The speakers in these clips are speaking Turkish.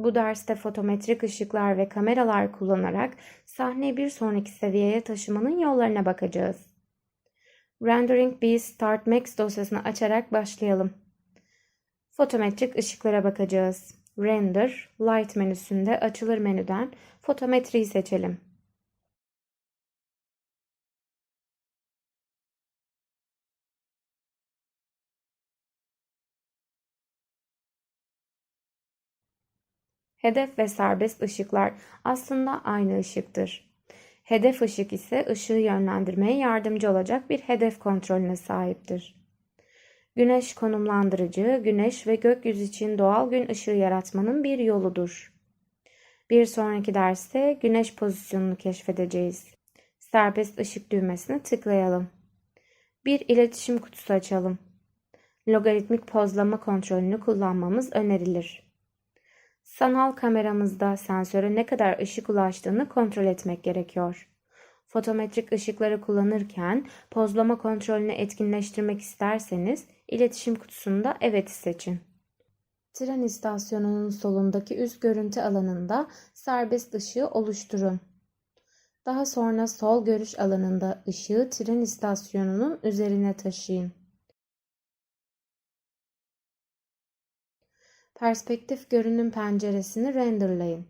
Bu derste fotometrik ışıklar ve kameralar kullanarak sahneyi bir sonraki seviyeye taşımanın yollarına bakacağız. Rendering B Start Max dosyasını açarak başlayalım. Fotometrik ışıklara bakacağız. Render, Light menüsünde açılır menüden fotometriyi seçelim. Hedef ve serbest ışıklar aslında aynı ışıktır. Hedef ışık ise ışığı yönlendirmeye yardımcı olacak bir hedef kontrolüne sahiptir. Güneş konumlandırıcı, güneş ve gökyüzü için doğal gün ışığı yaratmanın bir yoludur. Bir sonraki derste güneş pozisyonunu keşfedeceğiz. Serbest ışık düğmesine tıklayalım. Bir iletişim kutusu açalım. Logaritmik pozlama kontrolünü kullanmamız önerilir. Sanal kameramızda sensöre ne kadar ışık ulaştığını kontrol etmek gerekiyor. Fotometrik ışıkları kullanırken pozlama kontrolünü etkinleştirmek isterseniz iletişim kutusunda evet seçin. Tren istasyonunun solundaki üst görüntü alanında serbest ışığı oluşturun. Daha sonra sol görüş alanında ışığı tren istasyonunun üzerine taşıyın. Perspektif görünüm penceresini renderlayın.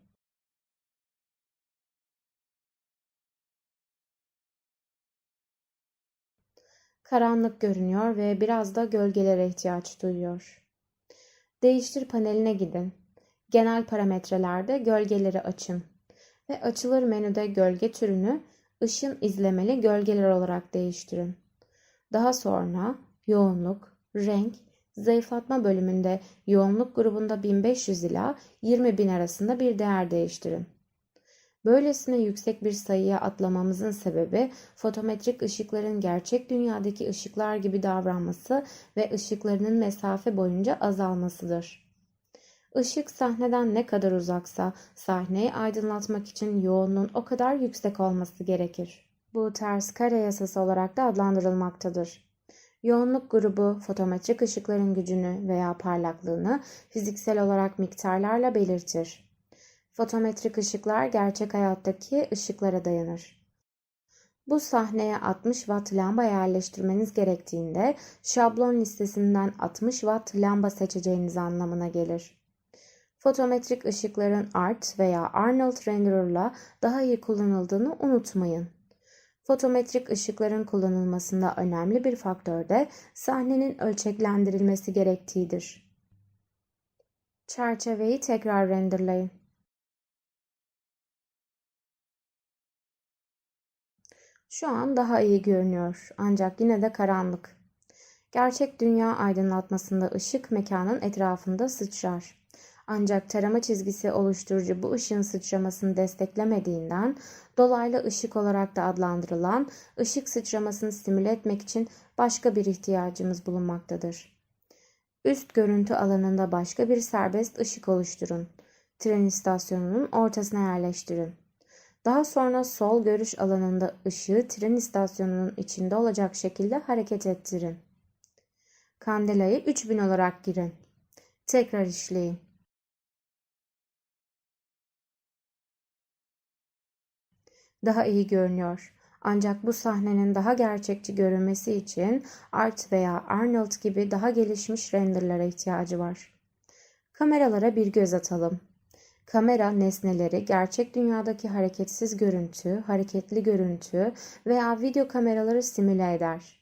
Karanlık görünüyor ve biraz da gölgelere ihtiyaç duyuyor. Değiştir paneline gidin. Genel parametrelerde gölgeleri açın ve açılır menüde gölge türünü ışın izlemeli gölgeler olarak değiştirin. Daha sonra yoğunluk, renk, zayıflatma bölümünde yoğunluk grubunda 1500 ila 20000 arasında bir değer değiştirin. Böylesine yüksek bir sayıya atlamamızın sebebi fotometrik ışıkların gerçek dünyadaki ışıklar gibi davranması ve ışıklarının mesafe boyunca azalmasıdır. Işık sahneden ne kadar uzaksa sahneyi aydınlatmak için yoğunluğun o kadar yüksek olması gerekir. Bu ters kare yasası olarak da adlandırılmaktadır. Yoğunluk grubu fotometrik ışıkların gücünü veya parlaklığını fiziksel olarak miktarlarla belirtir. Fotometrik ışıklar gerçek hayattaki ışıklara dayanır. Bu sahneye 60 watt lamba yerleştirmeniz gerektiğinde şablon listesinden 60 watt lamba seçeceğiniz anlamına gelir. Fotometrik ışıkların ART veya Arnold Renderer'la daha iyi kullanıldığını unutmayın. Fotometrik ışıkların kullanılmasında önemli bir faktör de sahnenin ölçeklendirilmesi gerektiğidir. Çerçeveyi tekrar renderlayın. Şu an daha iyi görünüyor ancak yine de karanlık. Gerçek dünya aydınlatmasında ışık mekanın etrafında sıçrar. Ancak tarama çizgisi oluşturucu bu ışığın sıçramasını desteklemediğinden dolaylı ışık olarak da adlandırılan ışık sıçramasını simüle etmek için başka bir ihtiyacımız bulunmaktadır. Üst görüntü alanında başka bir serbest ışık oluşturun. Tren istasyonunun ortasına yerleştirin. Daha sonra sol görüş alanında ışığı tren istasyonunun içinde olacak şekilde hareket ettirin. Kandelayı 3000 olarak girin. Tekrar işleyin. Daha iyi görünüyor. Ancak bu sahnenin daha gerçekçi görünmesi için Art veya Arnold gibi daha gelişmiş renderlara ihtiyacı var. Kameralara bir göz atalım. Kamera nesneleri gerçek dünyadaki hareketsiz görüntü, hareketli görüntü veya video kameraları simüle eder.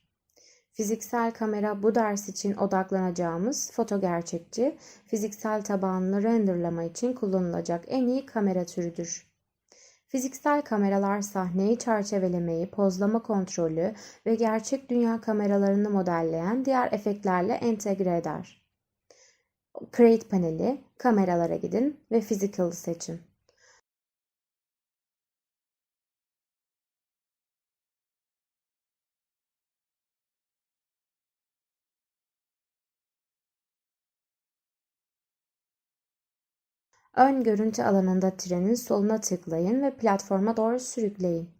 Fiziksel kamera bu ders için odaklanacağımız foto gerçekçi, fiziksel tabanlı renderlama için kullanılacak en iyi kamera türüdür. Fiziksel kameralar sahneyi çerçevelemeyi, pozlama kontrolü ve gerçek dünya kameralarını modelleyen diğer efektlerle entegre eder. Create paneli, kameralara gidin ve Physical'ı seçin. Ön görüntü alanında trenin soluna tıklayın ve platforma doğru sürükleyin.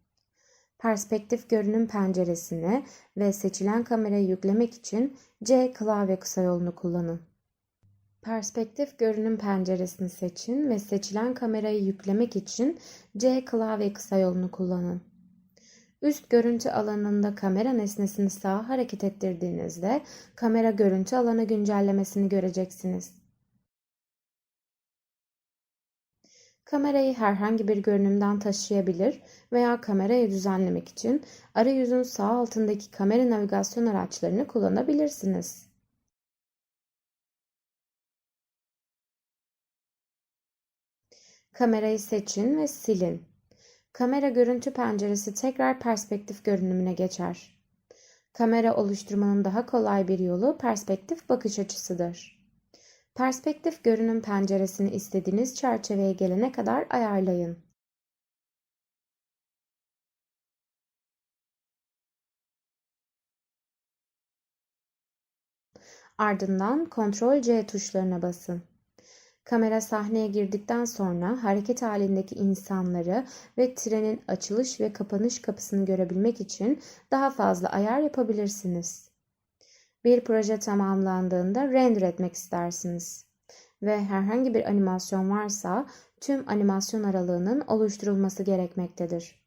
Perspektif görünüm penceresini ve seçilen kamerayı yüklemek için C klavye kısa yolunu kullanın. Perspektif görünüm penceresini seçin ve seçilen kamerayı yüklemek için C klavye kısa yolunu kullanın. Üst görüntü alanında kamera nesnesini sağa hareket ettirdiğinizde kamera görüntü alanı güncellemesini göreceksiniz. Kamerayı herhangi bir görünümden taşıyabilir veya kamerayı düzenlemek için arayüzün sağ altındaki kamera navigasyon araçlarını kullanabilirsiniz. Kamerayı seçin ve silin. Kamera görüntü penceresi tekrar perspektif görünümüne geçer. Kamera oluşturmanın daha kolay bir yolu perspektif bakış açısıdır. Perspektif görünüm penceresini istediğiniz çerçeveye gelene kadar ayarlayın. Ardından Ctrl C tuşlarına basın. Kamera sahneye girdikten sonra hareket halindeki insanları ve trenin açılış ve kapanış kapısını görebilmek için daha fazla ayar yapabilirsiniz. Bir proje tamamlandığında render etmek istersiniz ve herhangi bir animasyon varsa tüm animasyon aralığının oluşturulması gerekmektedir.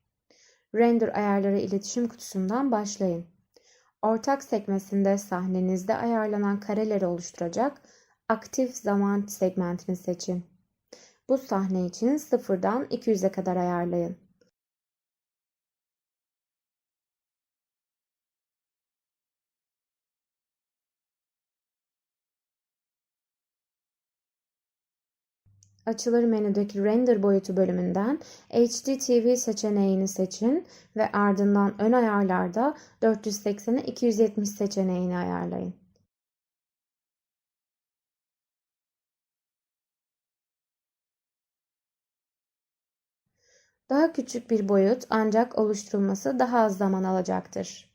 Render ayarları iletişim kutusundan başlayın. Ortak sekmesinde sahnenizde ayarlanan kareleri oluşturacak aktif zaman segmentini seçin. Bu sahne için 0'dan 200'e kadar ayarlayın. Açılır menüdeki Render boyutu bölümünden HDTV seçeneğini seçin ve ardından ön ayarlarda 480'e 270 seçeneğini ayarlayın. Daha küçük bir boyut ancak oluşturulması daha az zaman alacaktır.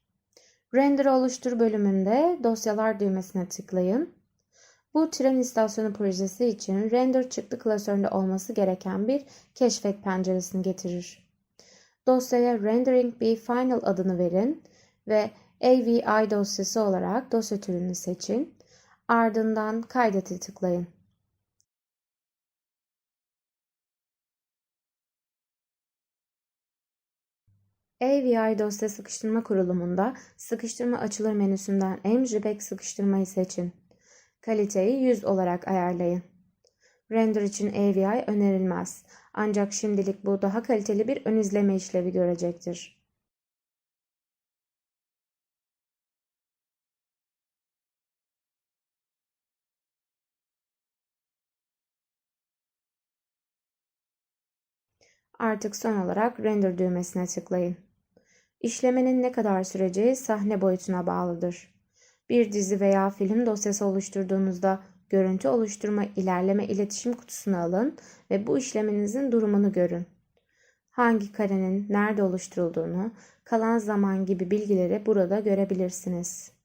Render oluştur bölümünde dosyalar düğmesine tıklayın. Bu tren istasyonu projesi için render çıktı klasöründe olması gereken bir keşfet penceresini getirir. Dosyaya Rendering B Final adını verin ve AVI dosyası olarak dosya türünü seçin. Ardından kaydete tıklayın. AVI dosya sıkıştırma kurulumunda sıkıştırma açılır menüsünden MJPEG sıkıştırmayı seçin. Kaliteyi 100 olarak ayarlayın. Render için AVI önerilmez. Ancak şimdilik bu daha kaliteli bir ön izleme işlevi görecektir. Artık son olarak render düğmesine tıklayın. İşlemenin ne kadar süreceği sahne boyutuna bağlıdır. Bir dizi veya film dosyası oluşturduğunuzda görüntü oluşturma ilerleme iletişim kutusunu alın ve bu işleminizin durumunu görün. Hangi karenin nerede oluşturulduğunu, kalan zaman gibi bilgileri burada görebilirsiniz.